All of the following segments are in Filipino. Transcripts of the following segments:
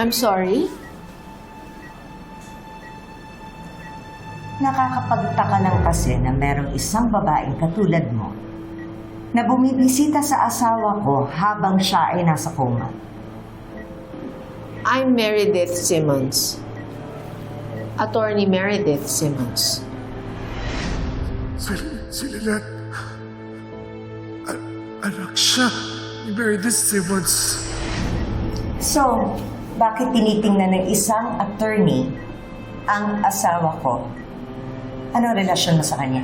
I'm sorry? Nakakapagtaka lang kasi na merong isang babaeng katulad mo na bumibisita sa asawa ko habang siya ay nasa coma. I'm Meredith Simmons. Attorney Meredith Simmons. Si, si Lynette. A- anak siya ni Meredith Simmons. So, bakit tinitingnan ng isang attorney ang asawa ko? Anong relasyon mo sa kanya?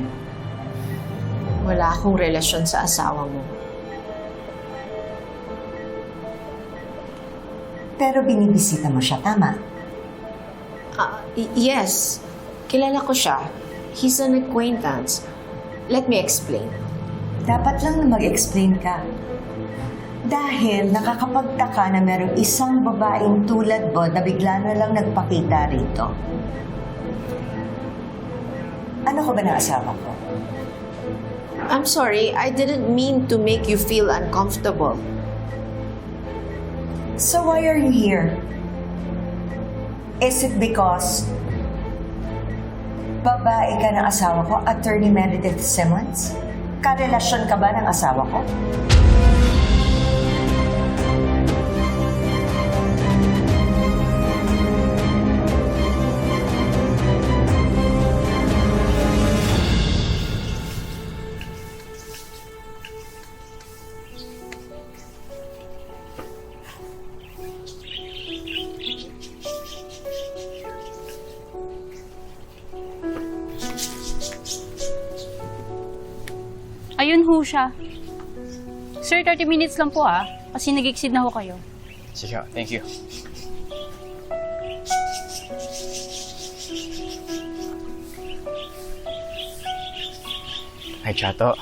Wala akong relasyon sa asawa mo. Pero binibisita mo siya, tama? Y- yes, kilala ko siya. He's an acquaintance. Let me explain. Dapat lang na mag-explain ka. Dahil nakakapagtaka na merong isang babaeng tulad mo na bigla na lang nagpakita rito. Ano ko ba ng asawa ko? I'm sorry, I didn't mean to make you feel uncomfortable. So why are you here? Is it because babae ka ng asawa ko, Attorney Meredith Simmons? Karelasyon ka ba ng asawa ko? Ayun ho siya. Sir, 30 minutes lang po ah. Kasi nag-exceed na ho kayo. Sige, thank you. Ay, Chato.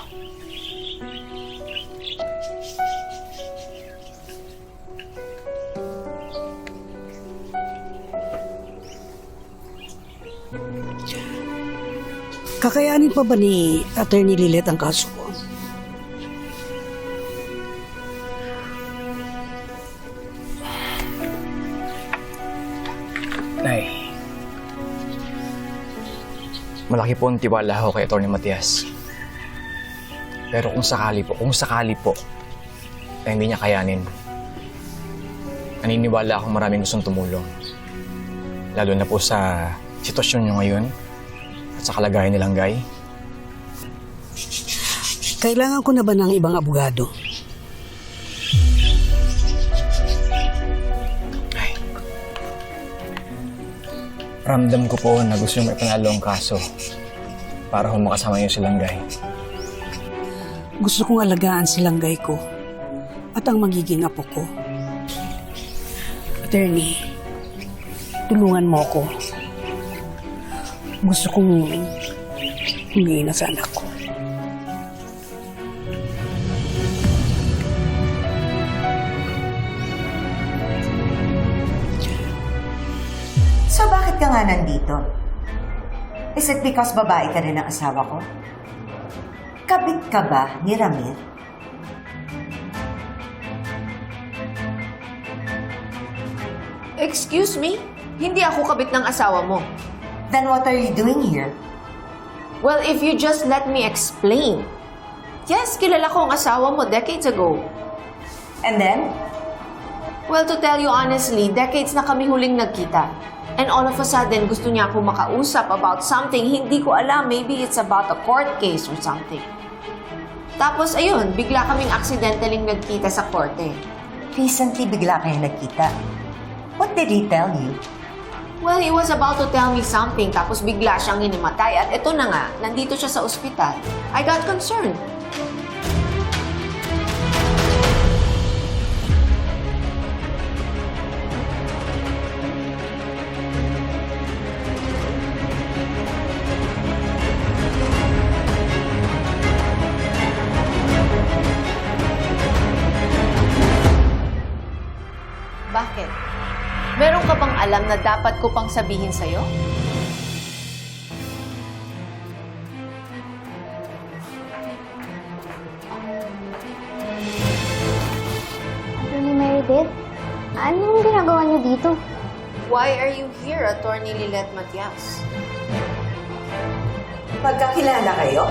Kakayanin pa ba ni Attorney Lilet ang kaso Malaki po ang tiwala ko kay Atty. Matias. Pero kung sakali po, kung sakali po, na hindi niya kayanin, naniniwala akong maraming gustong tumulong. Lalo na po sa sitwasyon niyo ngayon at sa kalagayan nilang Guy. Kailangan ko na ba ng ibang abogado? Ramdam ko po na gusto niyo ipanalo ang kaso para kung makasama niyo silang Guy. Gusto kong alagaan silang gay ko at ang magiging apo ko. Attorney, tulungan mo ako. Gusto kong umuwi na sa anak ko. Nga nandito? Is it because babae ka rin ang asawa ko? Kabit ka ba ni Ramir? Excuse me? Hindi ako kabit ng asawa mo. Then what are you doing here? Well, if you just let me explain. Yes, kilala ko ang asawa mo decades ago. And then? Well, to tell you honestly, decades na kami huling nagkita. And all of a sudden, gusto niya ako makausap about something. Hindi ko alam. Maybe it's about a court case or something. Tapos, ayun, bigla kaming accidentally nagkita sa korte. Recently bigla kayo nagkita. What did he tell you? Well, he was about to tell me something, tapos bigla siyang inimatay. At eto na nga, nandito siya sa ospital. I got concerned. Alam na dapat ko pang sabihin sa'yo? Attorney Meredith, Anong ginagawa niyo dito? Why are you here, Attorney Lilet Matias? Magkakilala kayo?